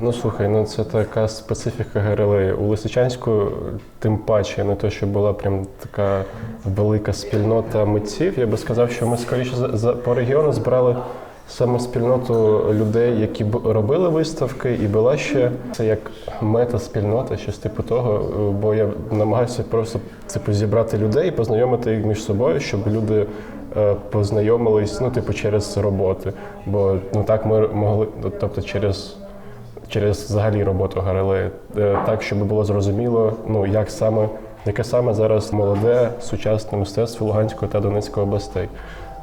Ну слухай, ну це така специфіка ГРЛ. У Лисичанську тим паче, не то, що була прям така велика спільнота митців. Я би сказав, що ми скоріше за, по регіону збирали саме спільноту людей, які б робили виставки, і була ще це як мета-спільнота, щось типу того. Бо я намагаюся просто типу зібрати людей і познайомити їх між собою, щоб люди. е, Познайомились, ну, типу, через роботи. Бо ну так ми могли, тобто через через взагалі роботу Гарелеї, Е, так, щоб було зрозуміло, ну як саме, яке саме зараз молоде сучасне мистецтво Луганської та Донецької областей.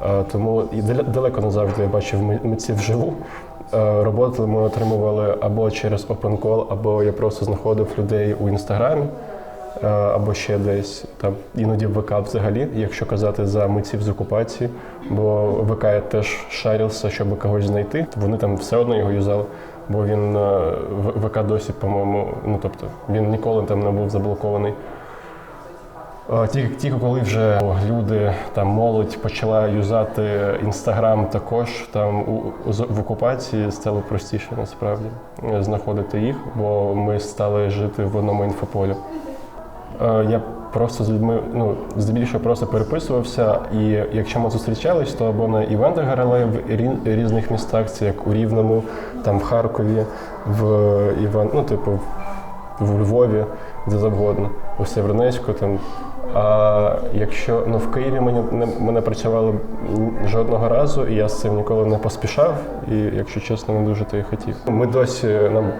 Е, Тому і дал- далеко не завжди я бачив ми- митців вживу. Е, Роботи ми отримували або через Open Call, або я просто знаходив людей у інстаграмі, або ще десь там іноді в ВК взагалі, якщо казати за митців з окупації, бо ВК я теж шарився, щоб когось знайти. Вони там все одно його юзали, бо він е, в- ВК досі, по-моєму, ну тобто він ніколи там не був заблокований. Е, Тільки, тільки коли вже люди там молодь почала юзати інстаграм також там у, в окупації стало простіше насправді е, знаходити їх, бо ми стали жити в одному інфополі. Я просто з людьми, ну, здебільшого просто переписувався, і якщо ми зустрічались, то або на івентах Гаралеї в різних містах, це як у Рівному, там в Харкові, в Іван, ну, типу, в Львові, де завгодно, у Сєвєродонецьку там. А якщо ну в Києві мені не ми не працювали жодного разу, і я з цим ніколи не поспішав, і якщо чесно, не дуже то і хотів. Ми досі нам,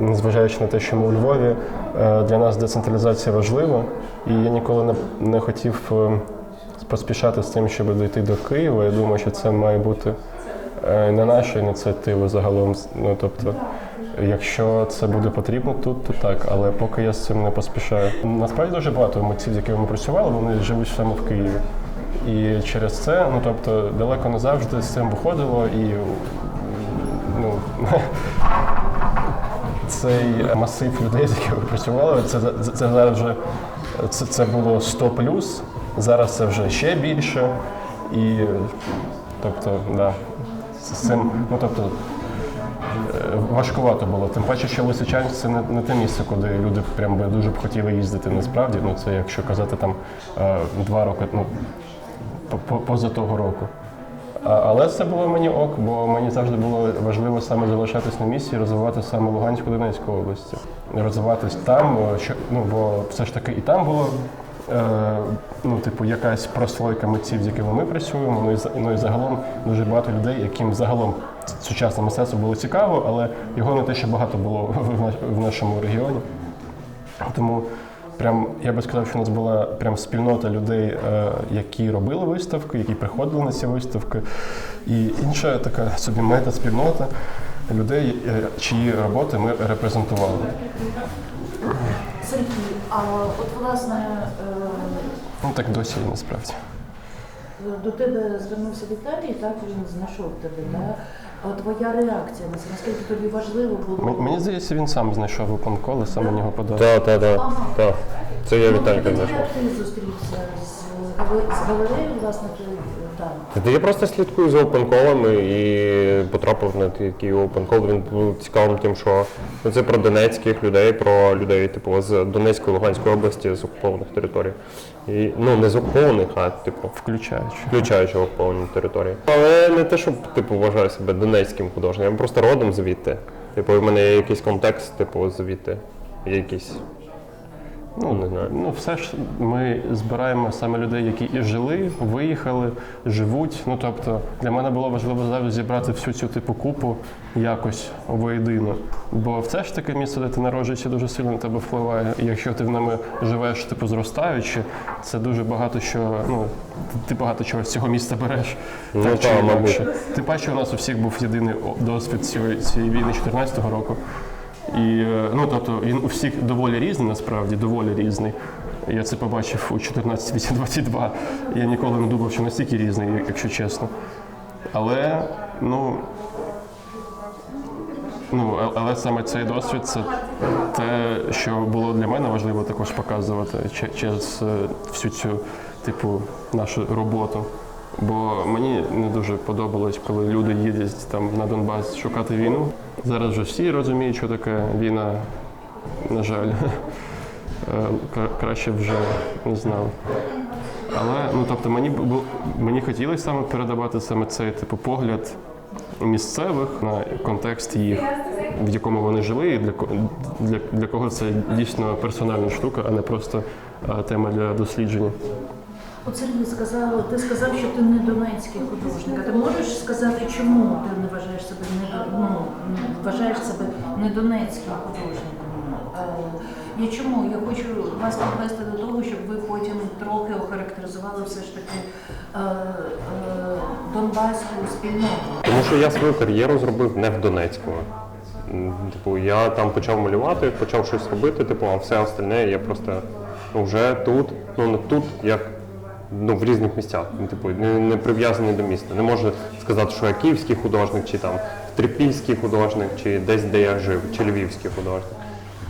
незважаючи на те, що ми у Львові, е, для нас децентралізація важлива, і я ніколи не, хотів е, поспішати з тим, щоб дійти до Києва. Я думаю, що це має бути е, не наша ініціатива загалом. Ну тобто, якщо це буде потрібно тут, то так. Але поки я з цим не поспішаю. Насправді дуже багато митців, з якими ми працювали, вони живуть саме в Києві. І через це, ну тобто, далеко не завжди з цим виходило і ну. Цей масив людей, з якими ми працювали, це, це, зараз вже це, це було 100 плюс, зараз це вже ще більше. І тобто, да, цим, ну тобто, е, важкувато було. Тим паче, що Лисичанськ це не, не те місце, куди люди прям би дуже б хотіли їздити насправді. Ну це якщо казати там е, два роки, ну по- по- поза того року. Але це було мені ок, бо мені завжди було важливо саме залишатись на місці і розвивати саме Луганську Донецьку області. Розвиватись там, що ну бо все ж таки і там було. Е, ну, типу, якась прослойка митців, з якими ми працюємо. Ну і, ну і загалом дуже багато людей, яким загалом сучасне мистецтво було цікаво, але його не те, що багато було в нашому регіоні. Тому прям я би сказав, що у нас була прям спільнота людей, е, які робили виставки, які приходили на ці виставки. І інша така собі мета-спільнота людей, е, чиї роботи ми репрезентували. Сергій, а от власне Ну так досі насправді. е, до тебе звернувся Віталій, так він знайшов тебе. Да? А твоя реакція на це? Наскільки тобі важливо було? М- Мені здається, він сам знайшов виконколи, сам на нього подав. Так, так, так. Ага. Це я Ну, Віталіка знайшов. Як ти зустрівся з, гале- з галереєю, власне, Я просто слідкую за опенколами і потрапив на такий опенкол. Він був цікавим тим, що ну, це про донецьких людей, про людей типу з Донецької Луганської області з окупованих територій. І, ну не з окупованих, а типу Включаючи. включаючи окуповані території. Але не те, щоб типу вважаю себе донецьким художником, я просто родом звідти. Типу, в мене є якийсь контекст, типу, звідти. Якийсь. Ну, не знаю. Ну, все ж ми збираємо саме людей, які і жили, виїхали, живуть. Ну тобто для мене було важливо завжди зібрати всю цю типу купу якось воєдино. Бо це ж таке місце, де ти народжуєшся, дуже сильно на тебе впливає. І якщо ти в ньому живеш, типу зростаючи, це дуже багато що. Ну ти багато чого з цього міста береш. Ну, так чи та, мабуть. Тим паче, у нас у всіх був єдиний досвід цієї, цієї війни 14-го року. І е, ну тобто він у всіх доволі різний, насправді доволі різний. Я це побачив у 14-22. Я ніколи не думав, що настільки різний, якщо чесно. Але ну. Ну, але саме цей досвід це те, що було для мене важливо також показувати через е, всю цю типу нашу роботу. Бо мені не дуже подобалось, коли люди їдуть там на Донбас шукати війну. Зараз вже всі розуміють, що таке війна, на жаль. Е, Краще вже не знав. Але ну тобто мені мені хотілося саме передавати саме цей типу погляд місцевих на контекст їх, в якому вони жили, і для для, для кого це дійсно персональна штука, а не просто е, тема для дослідження. От Сергій сказав, ти сказав, що ти не донецький художник. А ти можеш сказати, чому ти не вважаєш себе не ну, вважаєш себе не донецьким художником? Е, Я чому? Я хочу вас підвести до того, щоб ви потім трохи охарактеризували все ж таки е, е, донбаську спільноту. Тому що я свою кар'єру зробив не в Донецьку. Типу, я там почав малювати, почав щось робити, типу, а все остальне я просто ну, вже тут, ну не тут, як ну, в різних місцях. Ну, Типу, не, не прив'язаний до міста. Не можу сказати, що я київський художник, чи там трипільський художник, чи десь, де я жив, чи львівський художник.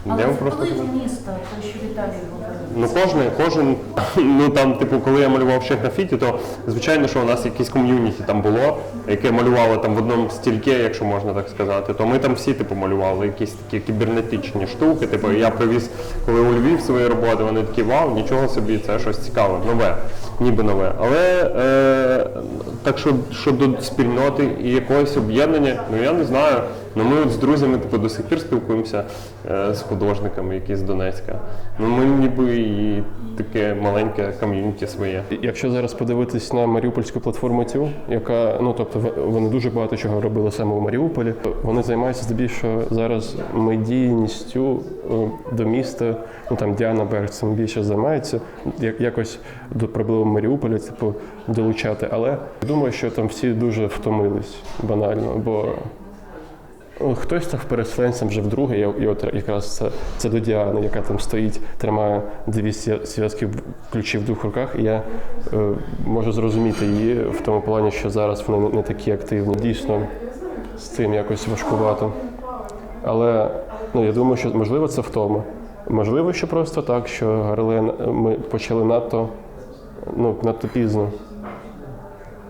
Але це просто вплив міста, те, що Віталій говорив. Ну кожен, кожен, ну там, типу, коли я малював ще графіті, то звичайно, що у нас якесь ком'юніті там було, яке малювало там в одному стільки, якщо можна так сказати, то ми там всі типу малювали якісь такі кібернетичні штуки. Типу, я привіз, коли у Львів свої роботи, вони такі вау, нічого собі, це щось цікаве, нове, ніби нове. Але е, так що щодо спільноти і якогось об'єднання, ну я не знаю. Ну ми от з друзями типу, до сих пір спілкуємося е, з художниками, які з Донецька. Ну ми ніби і таке маленьке ком'юніті своє. Якщо зараз подивитись на маріупольську платформу ТІУ, яка ну тобто вони дуже багато чого робили саме у Маріуполі. Вони займаються здебільшого зараз медійністю е, до міста. Ну там Діана Берг цим більше займається, як якось до проблем Маріуполя, типу, долучати. Але думаю, що там всі дуже втомились банально, бо Хтось став переселенцем вже вдруге, і, от якраз це, це до Діани, яка там стоїть, тримає дві зв'я- зв'язки в- ключі в двох руках. І я е, можу зрозуміти її в тому плані, що зараз вони не, такі активні. Дійсно, з цим якось важкувато. Але ну, я думаю, що можливо це втома. Можливо, що просто так, що Гарлен ми почали надто, ну, надто пізно.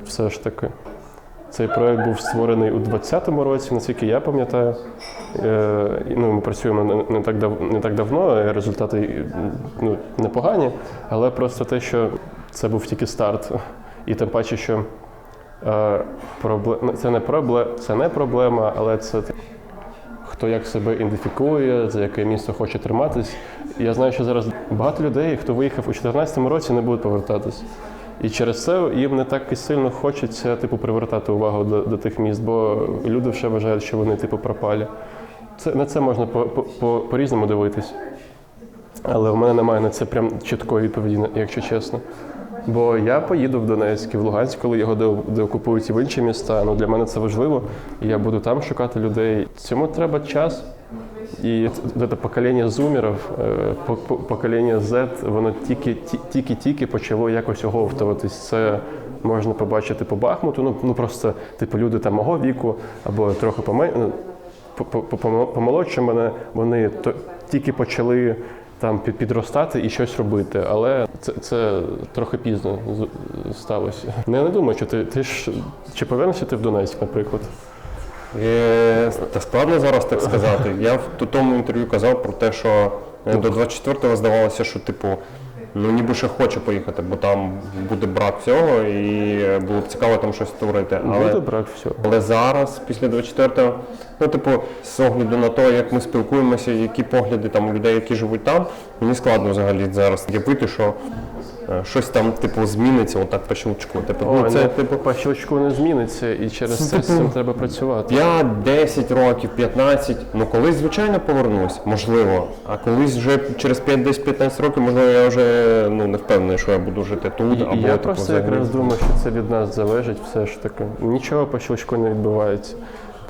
Все ж таки. Цей проект був створений у 2020 році, наскільки я пам'ятаю. Е, ну, ми працюємо не, так дав, не так давно, результати ну, непогані, але просто те, що це був тільки старт. І тим паче, що е, пробле... ну, це, не пробле... це не проблема, але це хто як себе ідентифікує, за яке місто хоче триматись. Я знаю, що зараз багато людей, хто виїхав у 2014 році, не будуть повертатись. І через це їм не так і сильно хочеться типу, привертати увагу до, до тих міст, бо люди вже вважають, що вони типу пропалі. Це, на це можна по, по, по, по-різному дивитись. Але в мене немає на це прям чіткої відповіді, якщо чесно. Бо я поїду в Донецьк і в Луганськ, коли його де- деокупують і в інші міста. Ну для мене це важливо. І я буду там шукати людей. Цьому треба час. І це покоління зумерів, по- покоління Z, воно тільки ті- тільки-тільки почало якось оговтуватись. Це можна побачити по Бахмуту. Ну, ну просто типу люди там мого віку або трохи помен... ну, по- по- по- помолодше мене, вони тільки почали там під- підростати і щось робити. Але це, це трохи пізно сталося. Ну, я не думаю, що ти, ти ж чи повернешся ти в Донецьк, наприклад. Е, Та складно зараз так сказати. Я в тому інтерв'ю казав про те, що е, до 24-го здавалося, що типу, ну ніби ще хоче поїхати, бо там буде брак всього, і було б цікаво там щось створити. Буде Але, брак всього. але зараз, після 24-го, ну типу, з огляду на те, як ми спілкуємося, які погляди там у людей, які живуть там, мені складно взагалі зараз уявити, що щось там типу зміниться отак по щелчку. Типу, Ой, ну, це ну, типу. по щелчку не зміниться, і через Це, це з типу, цим треба працювати. 5, 10 років, 15, ну колись, звичайно, повернусь, можливо. А колись вже через 5, 10, 15 років, можливо, я вже ну, не впевнений, що я буду жити тут І, або я типу, просто взагалі. якраз думаю, що це від нас залежить все ж таки. Нічого по щелчку не відбувається.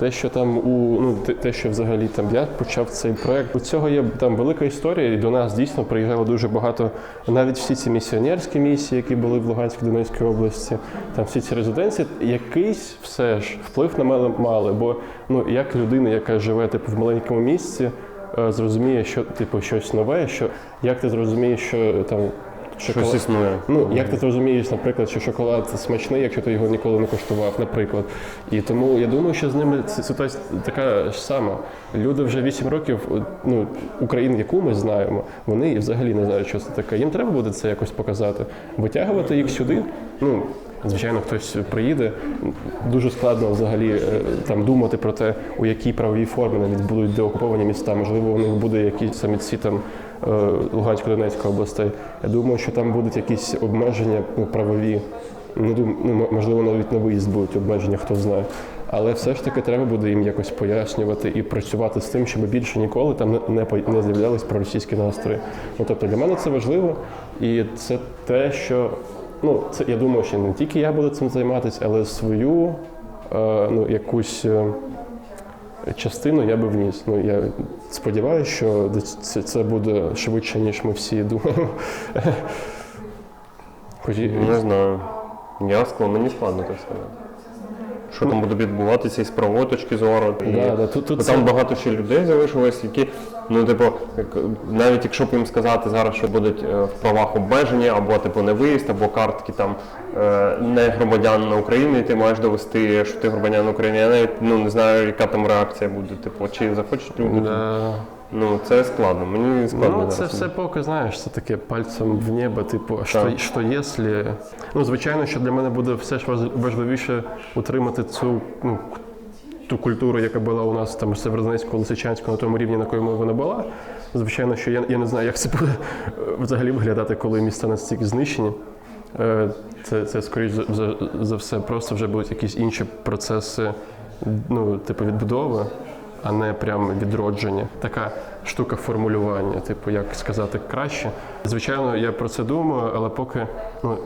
Те, що там у ну те- що взагалі там я почав цей проект. У цього є там велика історія, і до нас дійсно приїжджало дуже багато. Навіть всі ці місіонерські місії, які були в Луганській Донецькій області, там всі ці резиденції, якийсь все ж вплив на мене мали. Бо ну як людина, яка живе типу в маленькому місці, е, зрозуміє, що типу щось нове, що як ти зрозумієш, що там Щось існує. Ну, як ти зрозумієш, наприклад, що шоколад смачний, якщо ти його ніколи не коштував, наприклад. І тому я думаю, що з ними ці- ситуація така ж сама. Люди вже 8 років, ну, Україну, яку ми знаємо, вони взагалі не знають, що це таке. Їм треба буде це якось показати. Витягувати їх сюди. Ну, звичайно, хтось приїде. Дуже складно взагалі е, там думати про те, у якій правовій формі навіть будуть деокуповані міста. Можливо, у них буде якісь самі ці там е, Лугансько-Донецька областей. Я думаю, що там будуть якісь обмеження ну, правові. Не дум, ну, можливо, навіть на виїзд будуть обмеження, хто знає. Але все ж таки треба буде їм якось пояснювати і працювати з тим, щоб більше ніколи там не, не, з'являлись проросійські настрої. Ну, тобто для мене це важливо, і це те, що ну, це я думаю, що не тільки я буду цим займатися, але свою е, ну, якусь. Частину я би вніс. Ну я сподіваюся, що це, буде швидше, ніж ми всі думаємо. Хоч Не знаю. Я мені складно так сказати. Що там буде відбуватися із правової точки зору. І Да, да, тут- тут бо це- там багато ще людей залишилось, які, ну, типу, як- навіть якщо б їм сказати зараз, що будуть е, в правах обмежені, або типу не виїзд, або картки там е, не громадян України, і ти маєш довести, що ти громадян України. Я навіть ну, не знаю, яка там реакція буде. Типу, чи захочуть люди. Да. Ну, це складно. Мені складно. Ну, це все поки, знаєш, це таке пальцем в небо, типу, що, що якщо. Ну, звичайно, що для мене буде все ж важливіше утримати цю ну, ту культуру, яка була у нас там Северодонецьку, Лисичанську, на тому рівні, на якому вона була. Звичайно, що я, я не знаю, як це буде взагалі виглядати, коли міста настільки знищені. Е, Це, це скоріш за, за, за все, просто вже будуть якісь інші процеси, ну, типу, відбудови, а не прям відродження. Така штука формулювання, типу, як сказати краще. Звичайно, я про це думаю, але поки ну,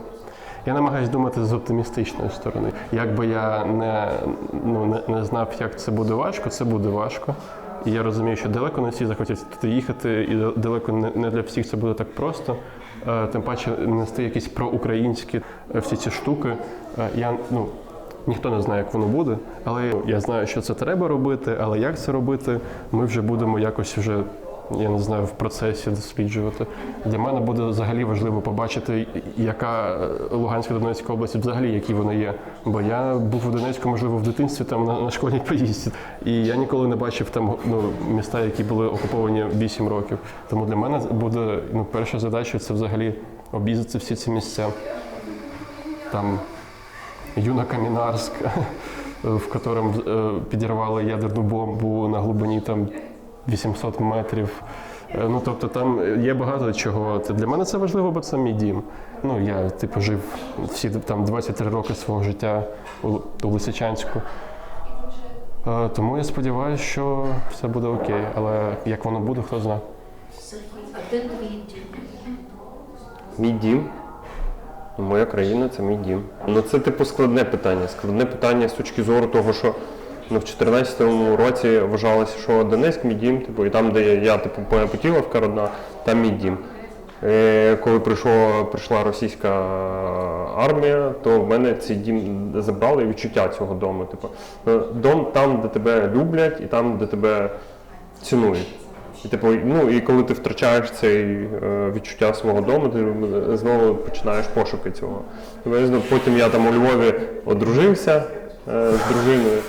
я намагаюся думати з оптимістичної сторони. Якби я не, ну, не, не знав, як це буде важко, це буде важко. І я розумію, що далеко не всі захотять туди їхати, і далеко не, не для всіх це буде так просто. Е, Тим паче нести якісь проукраїнські е, всі ці штуки. Е, Я ну. Ніхто не знає, як воно буде, але я знаю, що це треба робити. Але як це робити, ми вже будемо якось вже, я не знаю, в процесі досліджувати. Для мене буде взагалі важливо побачити, яка е, Луганська Донецька область взагалі, які вони є. Бо я був у Донецьку, можливо, в дитинстві там на, на школьній поїздці, і я ніколи не бачив там ну, міста, які були окуповані 8 років. Тому для мене буде ну, перша задача це взагалі об'їздити всі ці місця. Там Юнокамінарськ, в котором е, підірвали ядерну бомбу на глибині там 800 метрів. Е, Ну тобто там є багато чого. Для мене це важливо, бо це мій дім. Ну я типу жив всі там 23 роки свого життя у, Лисичанську. Е, Тому я сподіваюся, що все буде окей. Але як воно буде, хто знає. А де твій дім? Мій дім. Моя країна це мій дім. Ну це типу складне питання. Складне питання з точки зору того, що ну, в 2014 році вважалося, що Донецьк мій дім, типу, і там, де я типу, моя путівка родна, там мій дім. Е, коли прийшло, прийшла російська армія, то в мене цей дім забрали і відчуття цього дому. Типу, дом там, де тебе люблять, і там, де тебе цінують. І, типу, ну, і коли ти втрачаєш це е, відчуття свого дому, ти знову починаєш пошуки цього. Потім я там у Львові одружився е, з дружиною,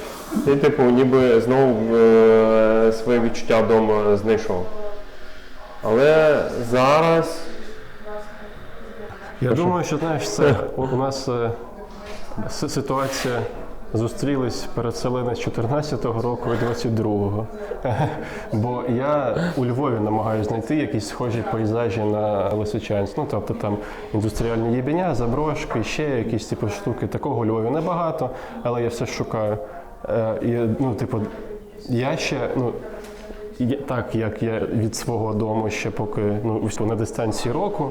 і типу, ніби знову е, своє відчуття вдома знайшов. Але зараз Я думаю, що знаєш, це у, нас ситуація зустрілись переселени з 14-го року і 22-го. Бо я у Львові намагаюся знайти якісь схожі пейзажі на Лисичанськ. Ну, тобто там індустріальні єбеня, заброшки, ще якісь типу штуки. Такого у Львові небагато, але я все шукаю. Е, і, ну, типу, я ще, ну, так як я від свого дому ще поки ну, на дистанції року.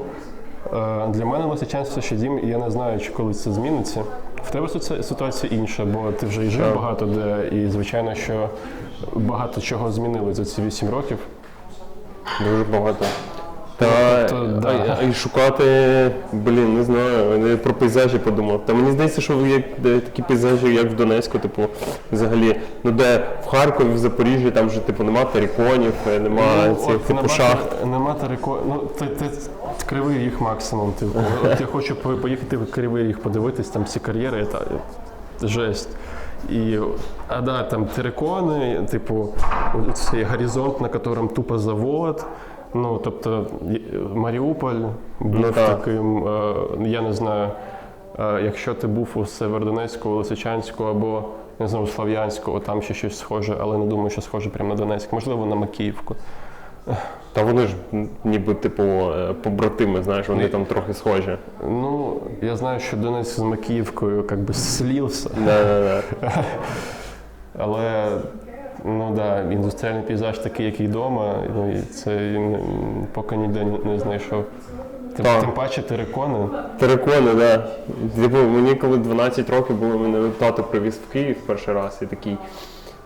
Е, Для мене Лисичанськ ще дім, і я не знаю, чи коли це зміниться. В тебе ситуація інша, бо ти вже і жив багато де, і звичайно, що багато чого змінили за ці 8 років. дуже багато. Та тобто, да. а- і шукати, блін, не знаю, я про пейзажі подумав. Та мені здається, що є де такі пейзажі, як в Донецьку, типу, взагалі, ну де в Харкові, в Запоріжжі, там вже типу нема териконів, е, нема Ну, цих от типу нема, шахт. Нема терико... Ну, ти, ти, кривий ріг максимум. Типу. От я хочу поїхати в кривий ріг, подивитись, там всі кар'єри, та жесть. І, а да, там терикони, типу, цей горизонт, на якому тупо завод. Ну, тобто Маріуполь був Ну, так. таким, е, я не знаю, е, якщо ти був у Северодонецьку, Лисичанську або не знаю, у Слов'янську, там ще щось схоже, але не думаю, що схоже прямо на Донецьк, можливо, на Макіївку. Та вони ж ніби типу е, побратими, знаєш, вони Ні. там трохи схожі. Ну, я знаю, що Донецьк з Макіївкою як би слівся, але ну да, індустріальний пейзаж такий, який вдома, ну, і це поки ніде не, знайшов. Тим, Так. тим паче терикони. Терикони, да. Типу, мені коли 12 років було, мене тато привіз в Київ перший раз і такий.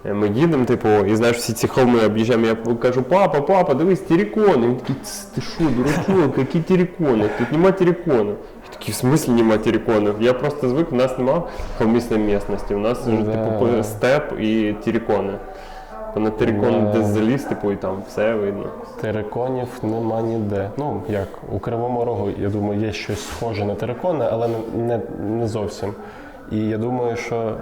е, Ми їдемо, типу, і знаєш, всі ці холми об'їжджаємо. Я кажу, папа, папа, дивись, терикони. Він такий, ти що, дурачок, які терикони? Тут нема териконів. Я такий, в смислі нема териконів? Я просто звик, у нас нема холмісної місності. У нас Да. типу степ і терикони. То на терикон Не. десь заліз, типу, і там все видно. Териконів нема ніде. Ну, як у Кривому Рогу, я думаю, є щось схоже на терикони, але не, не, не зовсім. І я думаю, що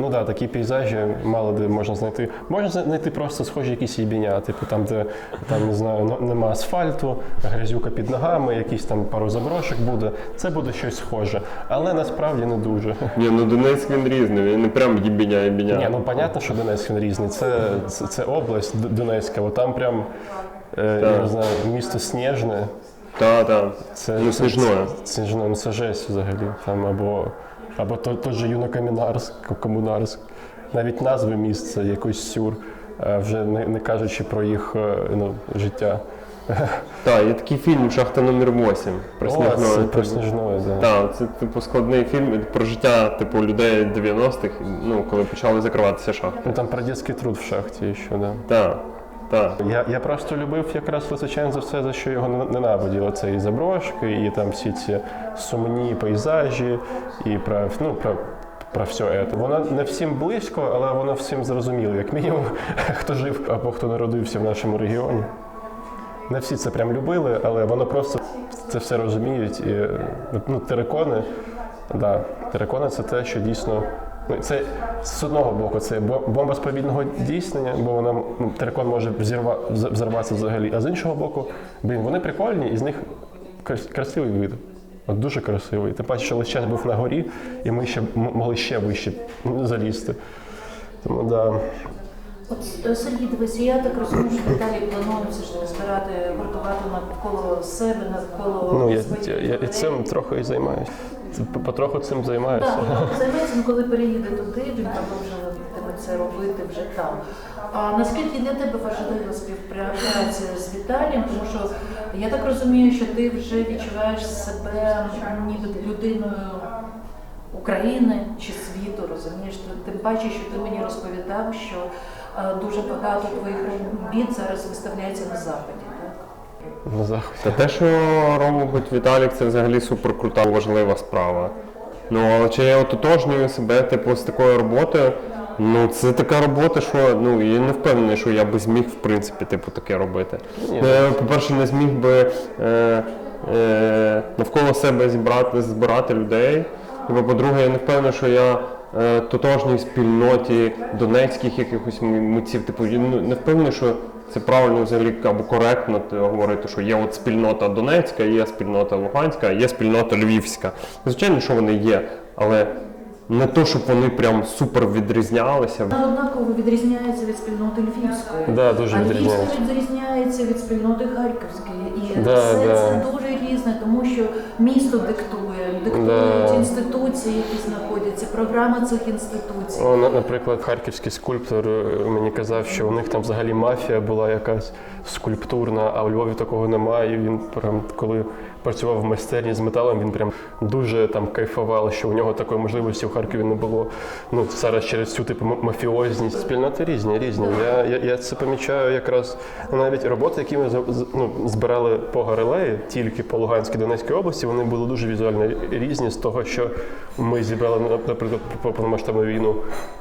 ну да, такі пейзажі мало де можна знайти. Можна знайти просто схожі якісь їбіння, типу там, де там не знаю, нема асфальту, грязюка під ногами, якісь там пару заброшок буде. Це буде щось схоже, але насправді не дуже. Ні, ну Донецьк він різний, він не прям їбіня їбіня. Ні, ну понятно, що Донецьк він різний. Це, це, це область Донецька, бо там прям е, я не знаю, місто Сніжне. Та, та. Це Ну, Сніжное. Це, Сніжное, ну це жесть взагалі. Там або, або же Юнокамінарськ, Комунарськ. Навіть назви міст це якийсь сюр, е, вже не, не кажучи про їх е, ну, життя. Так, є такий фільм Шахта номер 8 про це про Сніжное, да. Так, це типу складний фільм про життя типу людей 90-х, ну коли почали закриватися шахти. Ну там про дитячий труд в шахті ще, да. Так, так. Я, я просто любив якраз Лисичан за все, за що його не- ненавидів. Це і заброшки, і там всі ці сумні пейзажі, і про, ну, про, про все це. Воно не всім близько, але воно всім зрозуміло, як мінімум, хто жив або хто народився в нашому регіоні. Не всі це прям любили, але воно просто це все розуміють. І ну, терикони, да, терикони це те, що дійсно. Ну, це з одного боку, це бомба сповільного дійснення, бо вона ну, терикон може взірва, взірватися взагалі. А з іншого боку, блін, вони прикольні, і з них красивий вид. От дуже красивий. Тим паче, що весь час був на горі, і ми ще могли ще вище ну, залізти. Тому да. От е, Сергій, дивись, я так розумію, що Віталій планує все ж таки збирати, гуртувати навколо себе, навколо Ну, я, своїх я, я людей. цим трохи і займаюся. Потроху цим займаюся. Так, воно займеться, ну, коли переїде туди, він продовжує це робити вже там. А наскільки для тебе важлива співпраця з Віталієм? Тому що я так розумію, що ти вже відчуваєш себе ніби людиною України чи світу, розумієш? Ти- Тим паче, що ти мені розповідав, що дуже багато твоїх робіт зараз виставляється на заході. Так? На заході. Та те, що робить Віталік, це взагалі суперкрута, важлива справа. Ну, але чи я ототожнюю себе типу, з такою роботою? Ну, це така робота, що ну я не впевнений, що я би зміг в принципі типу таке робити. Ні. Ну, я, по-перше, не зміг би е, е, навколо себе зібрати, збирати людей. І, по-друге, я не впевнений, що я е, тотожній спільноті донецьких якихось митців. Типу, ну, не впевнений, що це правильно взагалі або коректно говорити, що є от спільнота Донецька, є спільнота Луганська, є спільнота Львівська. Звичайно, що вони є, але не то, щоб вони прям супер відрізнялися. Вона однаково відрізняється від спільноти львівської. Да, дуже а відрізняється. львівська відрізняється від спільноти харківської. І Да, все да. це дуже різне, тому що місто диктує, диктують Да. інституції, які знаходяться, програма цих інституцій. О, на- наприклад, харківський скульптор е, мені казав, що у них там взагалі мафія була якась скульптурна, а у Львові такого немає. І він прям коли працював в майстерні з металом, він прям дуже там кайфував, що у нього такої можливості в Харкові не було. Ну зараз через цю типу мафіозність. Спільноти різні, різні. Я, я, я це помічаю якраз навіть роботи, які ми ну, збирали по Гарелеї, тільки по Луганській Донецькій області, вони були дуже візуально різні з того, що ми зібрали, наприклад, про повномасштабну війну.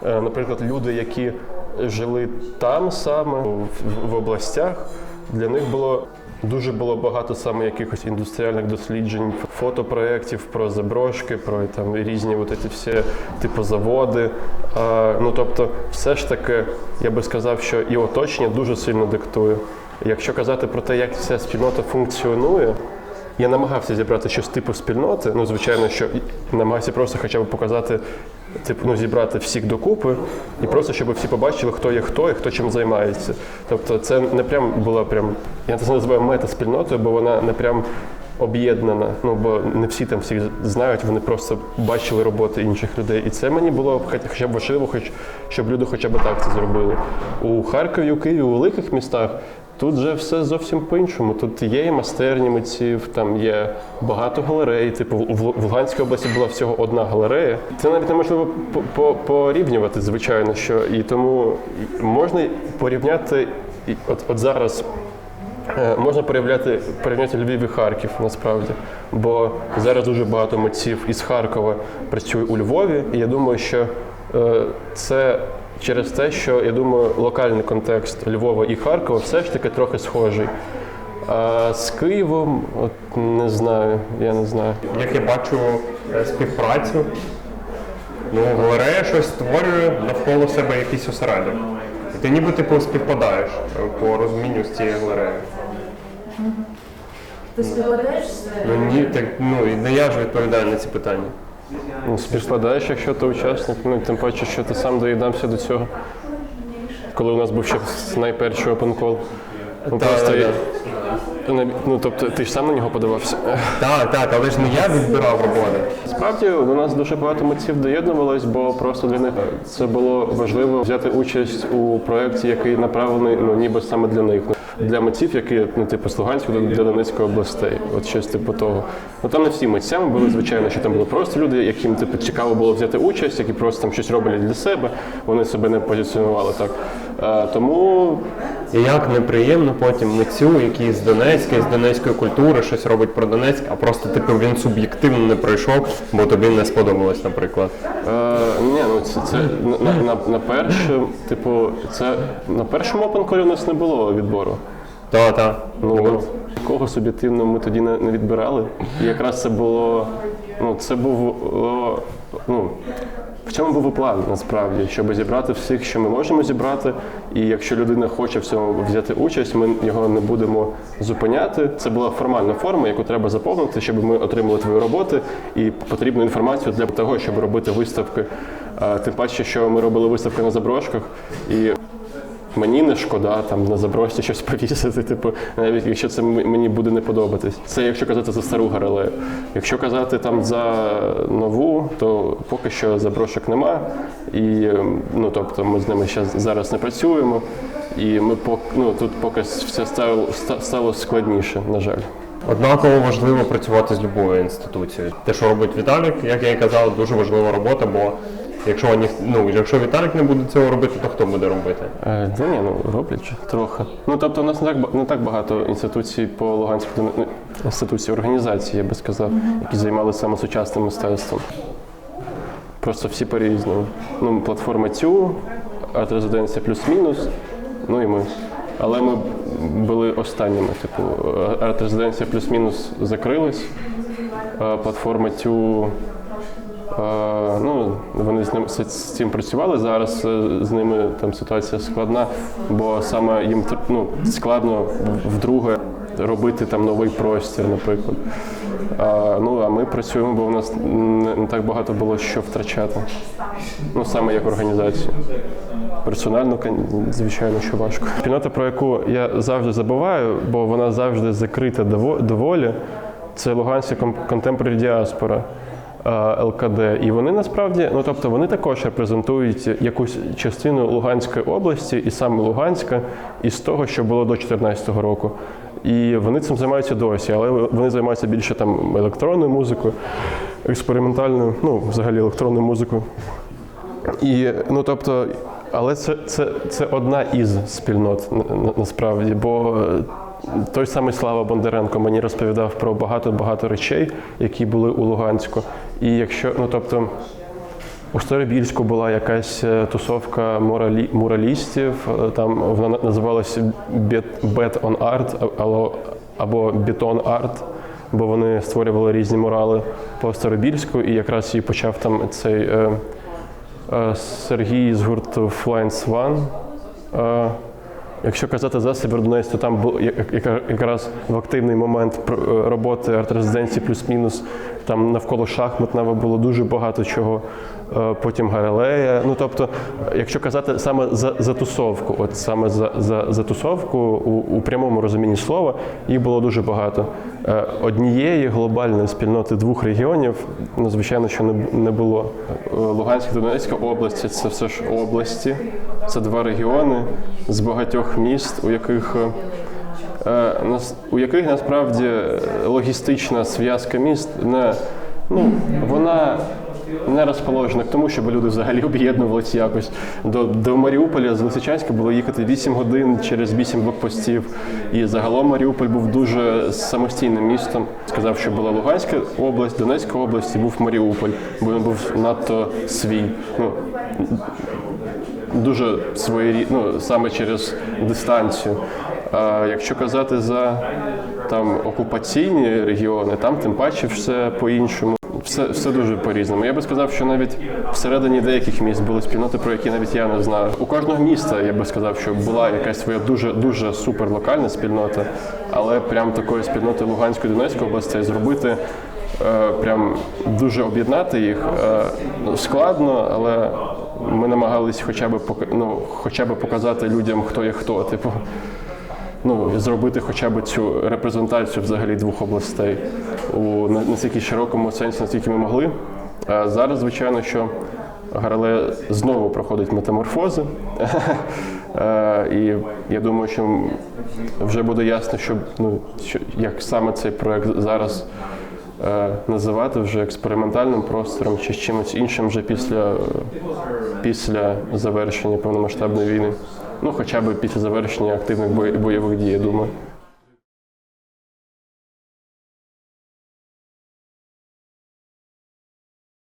Е, Наприклад, люди, які жили там саме в, в областях, для них було. Дуже було багато саме якихось індустріальних досліджень, фотопроєктів про заброшки, про там різні от ці всі типу заводи. А, ну тобто, все ж таки, я би сказав, що і оточення дуже сильно диктує. Якщо казати про те, як ця спільнота функціонує, я намагався зібрати щось типу спільноти. Ну, звичайно, що намагався просто хоча б показати, типу, ну, зібрати всіх докупи, і просто щоб всі побачили, хто є хто і хто чим займається. Тобто, це не прям була прям, я це називаю мета-спільнотою, бо вона не прям об'єднана. Ну бо не всі там всіх знають, вони просто бачили роботи інших людей. І це мені було хоч- хоча б важливо, хоч щоб люди хоча б так це зробили. У Харкові, у Києві, у великих містах. Тут же все зовсім по-іншому. Тут є і майстерні митців, там є багато галерей. Типу, в Луганській області була всього одна галерея. Це навіть неможливо по- по- порівнювати, звичайно, що і тому можна порівняти от, от зараз. Е, Можна порівняти, порівняти Львів і Харків насправді, бо зараз дуже багато митців із Харкова працює у Львові, і я думаю, що е, це через те, що я думаю, локальний контекст Львова і Харкова все ж таки трохи схожий. А з Києвом, от не знаю, я не знаю. Як я бачу е, співпрацю, ну, галерея щось створює навколо себе якийсь осередок. І ти ніби типу співпадаєш по розумінню з цією галереєю. Ти співпадаєш з Ну ні, так ну і не я ж відповідаю на ці питання. Ну, співскладаєш, якщо ти учасник, ну тим паче, що ти сам доїдався до цього. Коли у нас був ще найперший open call. Ну, Та, просто я- Ну, тобто ти ж сам на нього подавався. Так, так, але ж не я відбирав роботи. Справді до нас дуже багато митців доєднувалось, бо просто для них це було важливо взяти участь у проєкті, який направлений ну ніби саме для них. Для митців, які ну типу з Луганської для Донецької областей, от щось типу того. Ну там не всі митцями були, звичайно, що там були просто люди, яким типу цікаво було взяти участь, які просто там щось роблять для себе. Вони себе не позиціонували так. Е, тому І як неприємно потім митцю, який з Донецька, з донецької культури щось робить про Донецьк, а просто типу він суб'єктивно не пройшов, бо тобі не сподобалось, наприклад. Е, ні, ну це, це на, на, на перше, типу, це на першому опенколі у нас не було відбору. Так, так. Ну от такого суб'єктивного ми тоді не, не відбирали. І якраз це було. Ну, це був о, ну. В чому був і план насправді, щоб зібрати всіх, що ми можемо зібрати, і якщо людина хоче в цьому взяти участь, ми його не будемо зупиняти. Це була формальна форма, яку треба заповнити, щоб ми отримали твої роботи і потрібну інформацію для того, щоб робити виставки. Тим паче, що ми робили виставки на заброшках, і Мені не шкода там на забрості щось повісити, типу, навіть якщо це мені буде не подобатись. Це якщо казати за стару гарелею. Якщо казати там за нову, то поки що заброшок нема. І ем, ну тобто ми з ними ще зараз не працюємо. І ми ну, тут поки все стало, стало складніше, на жаль. Однаково важливо працювати з любою інституцією. Те, що робить Віталік, як я і казав, дуже важлива робота, бо якщо ні, ну, якщо Віталік не буде цього робити, то хто буде робити? Е, Та ні, ну роблять трохи. Ну тобто, у нас не так не так багато інституцій по Луганську інституцій, організацій, я би сказав, які займалися саме сучасним мистецтвом. Просто всі по-різному. Ну, платформа ТЮ, арт-резиденція плюс-мінус, ну і ми. Але ми були останніми. Типу, арт-резиденція плюс-мінус закрилась, платформа Е, Ну, вони з ним з цим працювали. Зараз е, з ними там ситуація складна, бо саме їм ну, складно вдруге робити там новий простір, наприклад. А, ну а ми працюємо, бо у нас не, так багато було що втрачати. Ну саме як організація. Персонально, звичайно, що важко. Спільнота, про яку я завжди забуваю, бо вона завжди закрита доволі. Це Луганська контемпорарі діаспора. ЛКД, і вони насправді, ну тобто вони також репрезентують якусь частину Луганської області, і саме Луганська, із того, що було до 2014 року. І вони цим займаються досі, але вони займаються більше там електронною музикою, експериментальною, ну, взагалі електронною музикою. Ну тобто, але це, це, це одна із спільнот на- на- насправді, бо е, той самий Слава Бондаренко мені розповідав про багато-багато речей, які були у Луганську. І якщо, ну тобто. У Старобільську була якась е, тусовка моралі, муралістів, е, там вона називалася Bet, on Art або, Beton Art, бо вони створювали різні мурали по Старобільську, і якраз і почав там цей е, е, Сергій з гурту Flying Swan. Е, Якщо казати за Сєвєродонець, то там був якраз в активний момент е, роботи арт-резиденції плюс-мінус. Там навколо шахматного було дуже багато чого. Е, Потім Галилея. Ну тобто, якщо казати саме за, за тусовку, от саме за, за, за тусовку у, у прямому розумінні слова, їх було дуже багато. Е, Однієї глобальної спільноти двох регіонів, ну звичайно, що не, не було. Е, Луганська та Донецька області це все ж області, це два регіони з багатьох міст, у яких у яких насправді логістична зв'язка міст не ну вона не розположена тому, щоб люди взагалі об'єднувалися якось. До, до Маріуполя з Лисичанська було їхати 8 годин через 8 блокпостів. І загалом Маріуполь був дуже самостійним містом. Сказав, що була Луганська область, Донецька область і був Маріуполь, бо він був надто свій. Ну, дуже своєрі... ну, саме через дистанцію. А якщо казати за там окупаційні регіони, там тим паче все по-іншому. Все, все дуже по-різному. Я би сказав, що навіть всередині деяких міст були спільноти, про які навіть я не знаю. У кожного міста я би сказав, що була якась своя дуже дуже суперлокальна спільнота, але прям такої спільноти Луганської Донецької області зробити е, прям дуже об'єднати їх е, ну, складно, але ми намагались хоча б ну, хоча б показати людям, хто є хто. Типу, ну, зробити хоча б цю репрезентацію взагалі двох областей у на- настільки широкому сенсі, наскільки ми могли. А зараз, звичайно, що Гарале знову проходить метаморфози. І я думаю, що вже буде ясно, що, ну, що як саме цей проект зараз е, називати вже експериментальним простором чи чимось іншим вже після, після завершення повномасштабної війни. Ну, хоча б після завершення активних бой- бойових дій, я думаю.